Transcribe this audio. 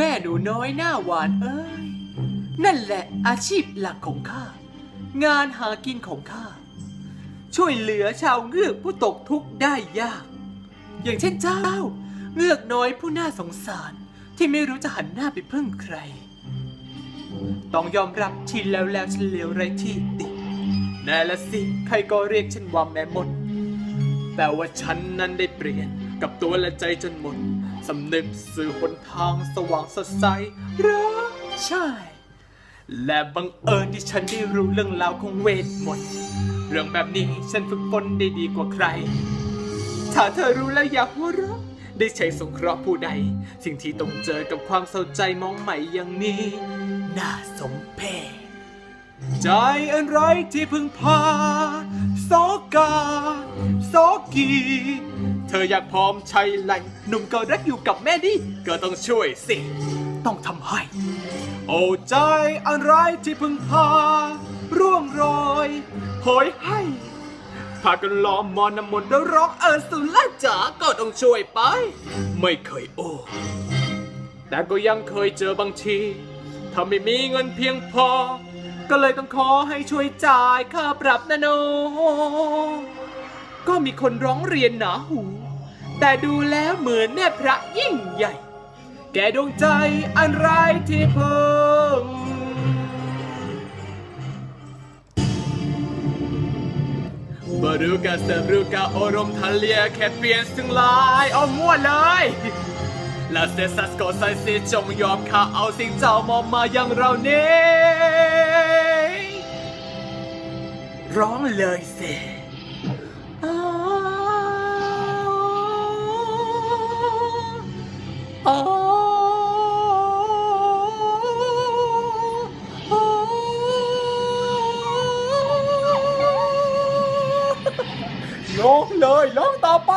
แม่หนูน้อยหน้าหวานเอ้ย นั่นแหละอาชีพหลักของข้า งานหากินของข้า ช่วยเหลือชาวเงือกผู้ตกทุกข์ได้ยาก อย่างเช่นเจ้า เงือกน้อยผู้น่าสงสารที่ไม่รู้จะหันหน้าไปพึ่งใคร ต้องยอมรับที่แล้วแล้วฉันเลวไรที่ติแน่ละสิ ใครก็เรียกฉันว่าแม่มด แต่ว่าฉันนั้นได้เปลี่ยนกับตัวและใจจนหมด สำนึกสื่อหนทางสว่างสดใสรักใช่ และบังเอิญที่ฉันได้รู้เรื่องราวของเวทมนต์เรื่องแบบนี้ฉันฝึกฝนได้ดีกว่าใคร ถ้าเธอรู้แล้วอยากหัวเราะได้ใช้สงเคราะห์ผู้ใด สิ่งที่ต้องเจอกับความเศร้าใจมองใหม่อย่างนี้ น่าสมเพชใจอันไรที่พึ่งพาโซกาโซกี เธออยากพร้อมใช้ไหลหนุ่มก็รักอยู่กับแม่ดิก็ต้องช่วยสิ ต้องทำให้ โอ้ใจอันไรที่พึ่งพา ร่วงโรยโหยให้พากันล้อมมอนน้ำมนต์แล้วร้องเออสุล่าจ๋าก็ต้องช่วยไป ไม่เคยโอ้ แต่ก็ยังเคยเจอบางที ถ้าไม่มีเงินเพียงพอ ก็เลยต้องขอให้ช่วยจ่ายค่าปรับนะโนก็ มีคนร้องเรียนหนาหู แต่ดูแล้วเหมือนแม่พระยิ่งใหญ่ แกดวงใจอันไรที่เพิ่งบรูกาเซบรูกาโอรมทะเลียแค่เปลี่ยนซึ่งลายเอามั่วเลยลาเซซัสโกไซซิจงยอมข้าเอาสิ่งเจ้ามองมาอย่างเรานี้ร้องเลยสิ ร้องเลยร้องต่อไป